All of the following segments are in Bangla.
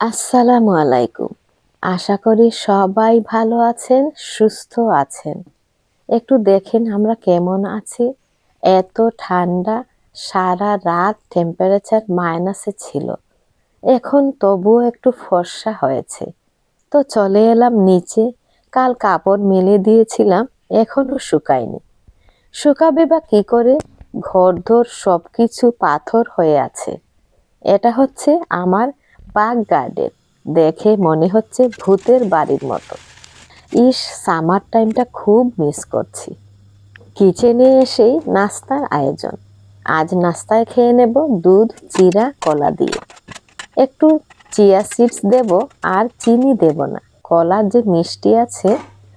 আসসালামু আলাইকুম। আশা করি সবাই ভালো আছেন, সুস্থ আছেন। একটু দেখেন আমরা কেমন আছি। এত ঠান্ডা, সারা রাত টেম্পারেচার মাইনাসে ছিল। এখন তবুও একটু ফর্সা হয়েছে। তো চলে এলাম নিচে। কাল কাপড় মেলে দিয়েছিলাম এখনও শুকায়নি। শুকাবে বা কী করে? ঘরদোর সব কিছু পাথর হয়ে আছে। এটা হচ্ছে আমার বাগ গার্ডেন দেখে মনে হচ্ছে ভূতের বাড়ির মতো। ইস, সামার টাইমটা খুব মিস করছি। কিচেনে এসেই নাস্তার আয়োজন। আজ নাস্তায় খেয়ে নেব দুধ, চিরা, কলা দিয়ে। একটু চিয়া সিডস দেব আর চিনি দেব না। কলার যে মিষ্টি আছে,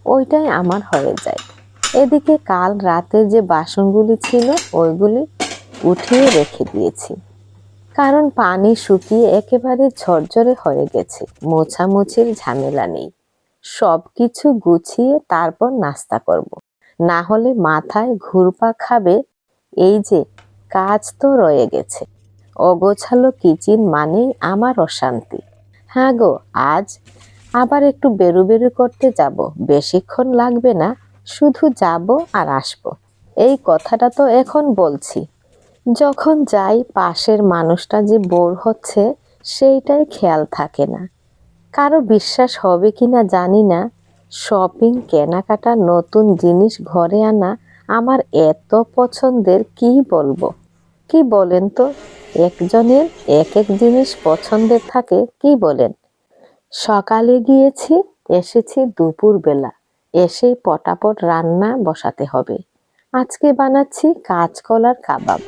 ওইটাই আমার হয়ে যায়। এদিকে কাল রাতে যে বাসনগুলি ছিল, ওইগুলি উঠিয়ে রেখে দিয়েছি। কারণ পানি শুকিয়ে একেবারে ঝরঝরে হয়ে গেছে, মোছামুছির ঝামেলা নেই। সব কিছু গুছিয়ে তারপর নাস্তা করব। না হলে মাথায় ঘুরপা খাবে, এই যে কাজ তো রয়ে গেছে। অগোছালো কিচেন মানেই আমার অশান্তি। হ্যাঁ গো, আজ আবার একটু বেরু বেরু করতে যাব, বেশিক্ষণ লাগবে না, শুধু যাব আর আসব। এই কথাটা তো এখন বলছি। যখন যাই, পাশের মানুষটা যে বোর হচ্ছে সেইটাই খেয়াল থাকে না। কারও বিশ্বাস হবে কি না জানি না। শপিং, কেনাকাটা, নতুন জিনিস ঘরে আনা, আমার এত পছন্দের কি বলব? কি বলেন তো? একজনের এক এক জিনিস পছন্দের থাকে, কি বলেন? সকালে গিয়েছি, এসেছি দুপুর বেলা এসেই পটাপট রান্না বসাতে হবে। আজকে বানাচ্ছি কাঁচকলার কাবাব।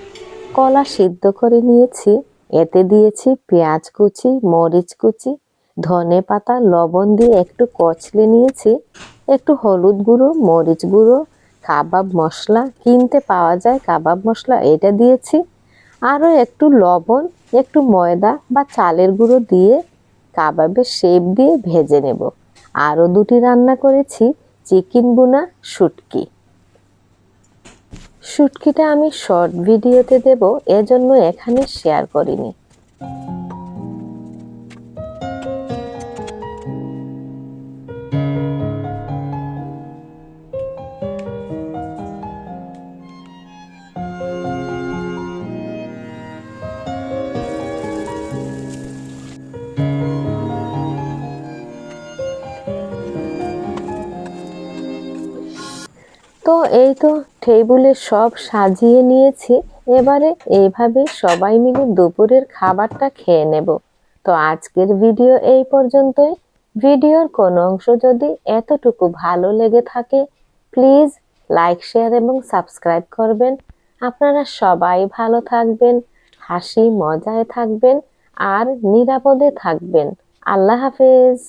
কলা সিদ্ধ করে নিয়েছি। এতে দিয়েছি পেঁয়াজ কুচি, মরিচ কুচি, ধনে পাতা, লবণ দিয়ে একটু কচলে নিয়েছি। একটু হলুদ গুঁড়ো, মরিচ গুঁড়ো, কাবাব মশলা, কিনতে পাওয়া যায় কাবাব মশলা, এটা দিয়েছি। আরও একটু লবণ, একটু ময়দা বা চালের গুঁড়ো দিয়ে কাবাবের শেপ দিয়ে ভেজে নেব। আরও দুটি রান্না করেছি, চিকেন বুনা শুটকি। শুটকিটা আমি শর্ট ভিডিওতে দেব এজন্য এখানে শেয়ার করিনি। তো এই তো টেবিলে সব সাজিয়ে নিয়েছি। এবারে এইভাবে সবাই মিলে দুপুরের খাবারটা খেয়ে নেব। তো আজকের ভিডিও এই পর্যন্তই। ভিডিওর কোনো অংশ যদি এতটুকু ভালো লেগে থাকে প্লিজ লাইক শেয়ার এবং সাবস্ক্রাইব করবেন। আপনারা সবাই ভালো থাকবেন, হাসি, মজায় থাকবেন আর নিরাপদে থাকবেন। আল্লাহ হাফেজ।